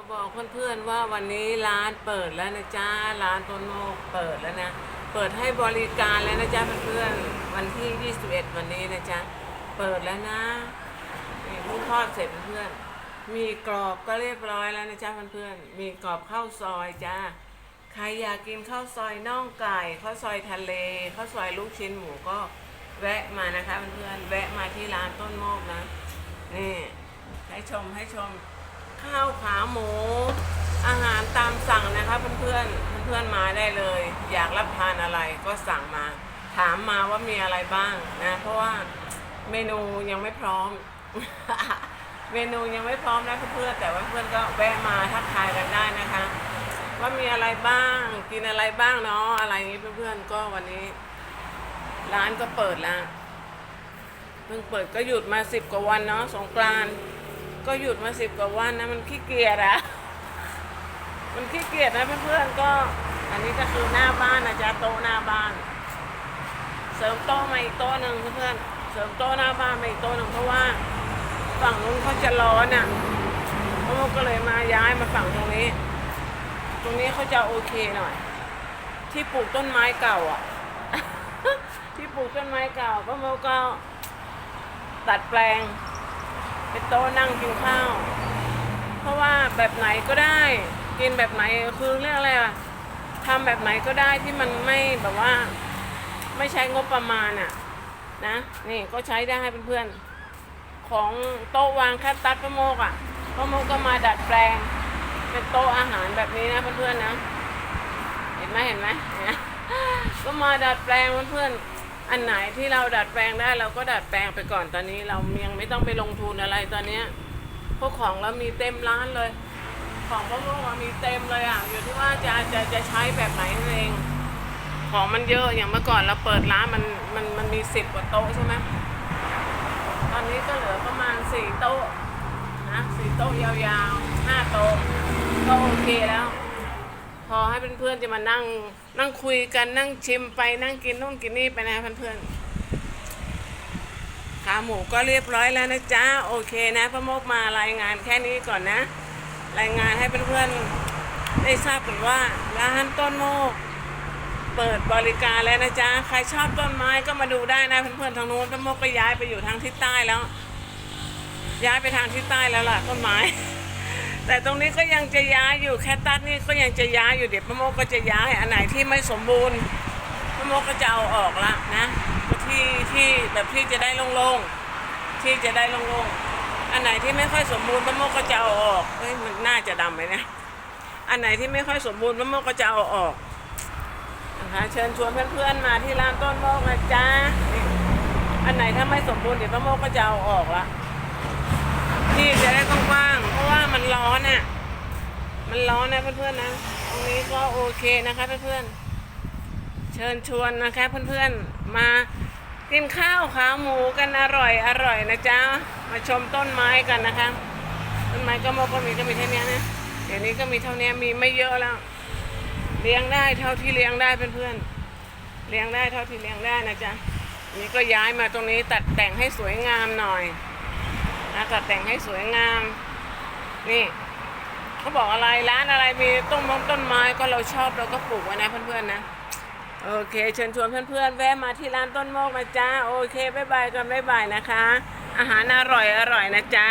มาบอกเพื่อนๆว่าวันนี้ร้านเปิดแล้วนะจ๊ะร้านต้นโมกเปิดแล้วนะ เปิดให้บริการแล้วนะจ๊ะเพื่อนๆวันที่ 21 วันนี้นะจ๊ะเปิดแล้วนะนี่เพิ่งทอดเสร็จเพื่อนๆมีกรอบก็เรียบร้อยแล้วนะจ๊ะเพื่อนๆมีกรอบข้าวซอยจ้าใครอยากกินข้าวซอยน่องไก่ข้าวซอยทะเลข้าวซอยลูกชิ้นหมูก็แวะมานะคะเพื่อนๆแวะมาที่ร้านต้นโมกนะนี่ให้ชมให้ชม ขาหมู อาหารตามสั่งนะคะเพื่อนๆเพื่อนมาได้เลย อยากรับทานอะไรก็สั่งมา ถามมาว่ามีอะไรบ้างนะ เพราะว่าเมนูยังไม่พร้อม เมนูยังไม่พร้อมนะเพื่อนๆแต่ว่าเพื่อนก็แวะมาทักทายกันได้นะคะ ว่ามีอะไรบ้างกินอะไรบ้างเนาะอะไรอย่างนี้เพื่อนๆก็วันนี้ ร้านก็เปิดแล้วเพิ่งเปิดก็หยุดมาสิบกว่าวันเนาะสงกรานต์ ก็หยุดมาสิบกว่าวันนะมันขี้เกียจอะมันขี้เกียจนะเพื่อนๆก็ อันนี้ก็คือหน้าบ้านนะจ๊ะโต๊ะหน้าบ้าน เสริมโต๊ะมาอีกโต๊ะหนึ่งเพื่อนๆเสริมโต๊ะหน้าบ้านมาอีกโต๊ะหนึ่งเพราะว่าฝั่งนู้นเขาจะร้อนอะพวกก็เลยมาย้ายมาฝั่งตรงนี้ ตรงนี้เขาจะโอเคหน่อย ที่ปลูกต้นไม้เก่าอะ ที่ปลูกต้นไม้เก่าก็โมก็ตัดแปลง เป็นโต๊ะนั่งกินข้าว เพราะว่าแบบไหนก็ได้ กินแบบไหนคือเรื่องอะไรอะทำแบบไหนก็ได้ที่มันไม่แบบว่า ไม่ใช้งบประมาณอะนะนี่ก็ใช้ได้ให้เพื่อนๆของโต๊ะวางแคตตัสพระโมกอะพระโมกก็มาดัดแปลง เป็นโต๊ะอาหารแบบนี้นะเพื่อนๆนะ เห็นไหมเห็นไหมเห็นไหมก็มาดัดแปลงเพื่อนๆ อันไหนที่เราดัดแปลงได้เราก็ดัดแปลงไปก่อนตอนนี้ เรายังไม่ต้องไปลงทุนอะไรตอนเนี้ยพวกของเรามีเต็มร้านเลย ของพวกเรามีเต็มเลยอะอยู่ที่ว่าจะจะจะใช้แบบไหนนั่นเองของมันเยอะอย่างเมื่อก่อนเราเปิดร้านมันมันมันมีสิบกว่าโต๊ะใช่ไหมตอนนี้ก็เหลือประมาณสี่โต๊ะนะสี่โต๊ะยาวๆห้าโต๊ะก็โอเคแล้ว อให้เพื่อนๆจะมานั่งนั่งคุยกันนั่งชิมไปนั่งกินนู่นกินนี่ไปนะเพื่อนๆขาหมูก็เรียบร้อยแล้วนะจ๊ะโอเคนะพระโมกมารายงานแค่นี้ก่อนนะ รายงานให้เพื่อนๆได้ทราบกันว่าร้านต้นโมกเปิดบริการแล้วนะจ๊ะ ใครชอบต้นไม้ก็มาดูได้นะเพื่อนๆทางนู้นพระโมกก็ย้ายไปอยู่ทางทิศใต้แล้ว ย้ายไปทางทิศใต้แล้วล่ะต้นไม้ แต่ตรงนี้ก็ยังจะย้ายอยู่แคตตัสนี่ก็ยังจะย้ายอยู่เดี๋ยวพระโมกก็จะย้ายอันไหนที่ไม่สมบูรณ์พระโมกก็จะเอาออกละนะที่ที่แบบที่จะได้โล่งๆที่จะได้โล่งๆอันไหนที่ไม่ค่อยสมบูรณ์พระโมกก็จะเอาออกเฮ้ยมันน่าจะดำไหมเนี่ยอันไหนที่ไม่ค่อยสมบูรณ์พระโมกก็จะเอาออกนะคะเชิญชวนเพื่อนๆมาที่ร้านต้นโมกนะจ๊ะอันไหนถ้าไม่สมบูรณ์เดี๋ยวพระโมกก็จะเอาออกละที่จะได้กว้างๆ เพราะว่ามันร้อนอะ มันร้ อนนะเพื่อนๆนะตรงนี้ก็โอเคนะคะเพื่อนๆเชิญชวนนะคะเพื่อนๆมากินข้าวขาหมูกันอร่อยอร่อยนะจ๊ะมาชมต้นไม้กันนะคะ ต้นไม้ก็โมก็มีก็มีเท่านี้นะเดี๋ยวนี้ก็มีเท่านี้มีไม่เยอะแล้ว เลี้ยงได้เท่าที่เลี้ยงได้เพื่อนๆเลี้ยงได้เท่าที่เลี้ยงได้นะจ๊ะนนี้ก็ย้ายมาตรงนี้ตัดแต่งให้สวยงามหน่อยนะตัดแต่งให้สวยงาม นี่ เขาบอกอะไรร้านอะไรมีต้นมงต้นไม้ก็เราชอบเราก็ปลูกไว้นะเพื่อนๆนะโอเค เชิญชวนเพื่อนๆแวะมาที่ร้านต้นโมกนะจ๊ะโอเคบายบายกันบายบายนะคะ อาหารอร่อยอร่อยนะจ๊ะ